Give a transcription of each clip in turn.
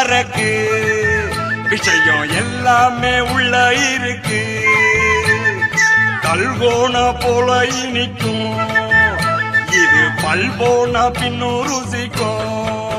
சரக்கு விஷயம் எல்லாமே உள்ள இருக்கு. கல்கோண போல இனிக்கும். இது பல்போனா பின்னும் ருசிக்கும்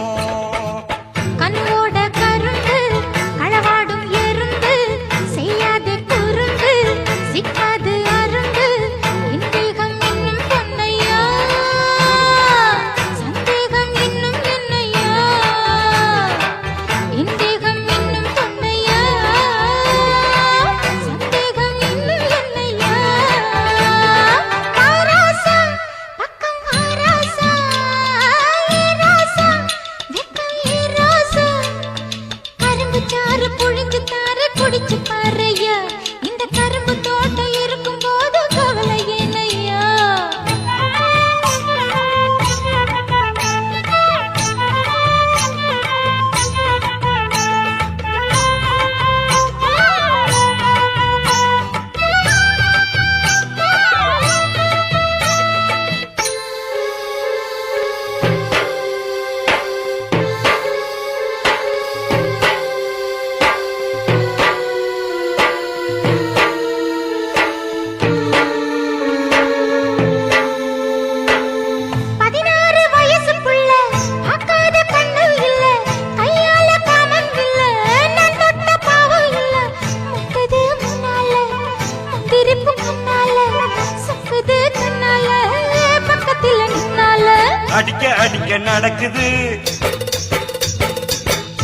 அடிக்க அடிக்க நடக்குது.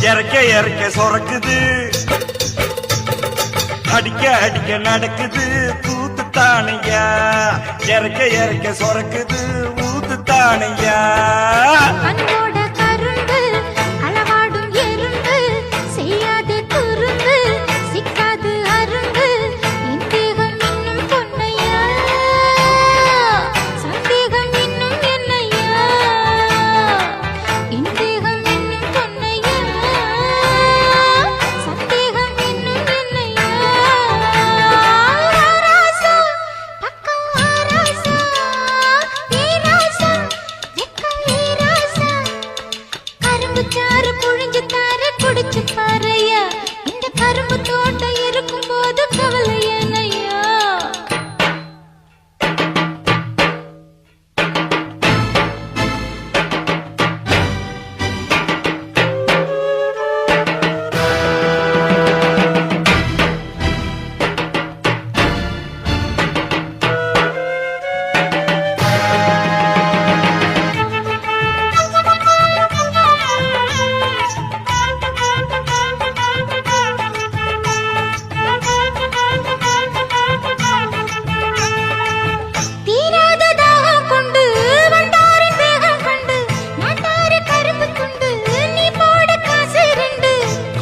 இறக்க இறக்க சொறக்குது. அடிக்க அடிக்க நடக்குது. தூத்து தானையா இறக்க இறக்க சுரக்குது ஊத்து தானையா பாரு புழிஞ்சு தர குடிச்சு பாறையா? இந்த கரும்பு தோட்டம்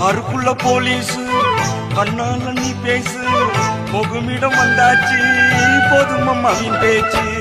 காருக்குள்ள போலீஸ் கண்ணால நீ பேசு. முகமிடம் வந்தாச்சு போதும் அம்மாவின் பேச்சு.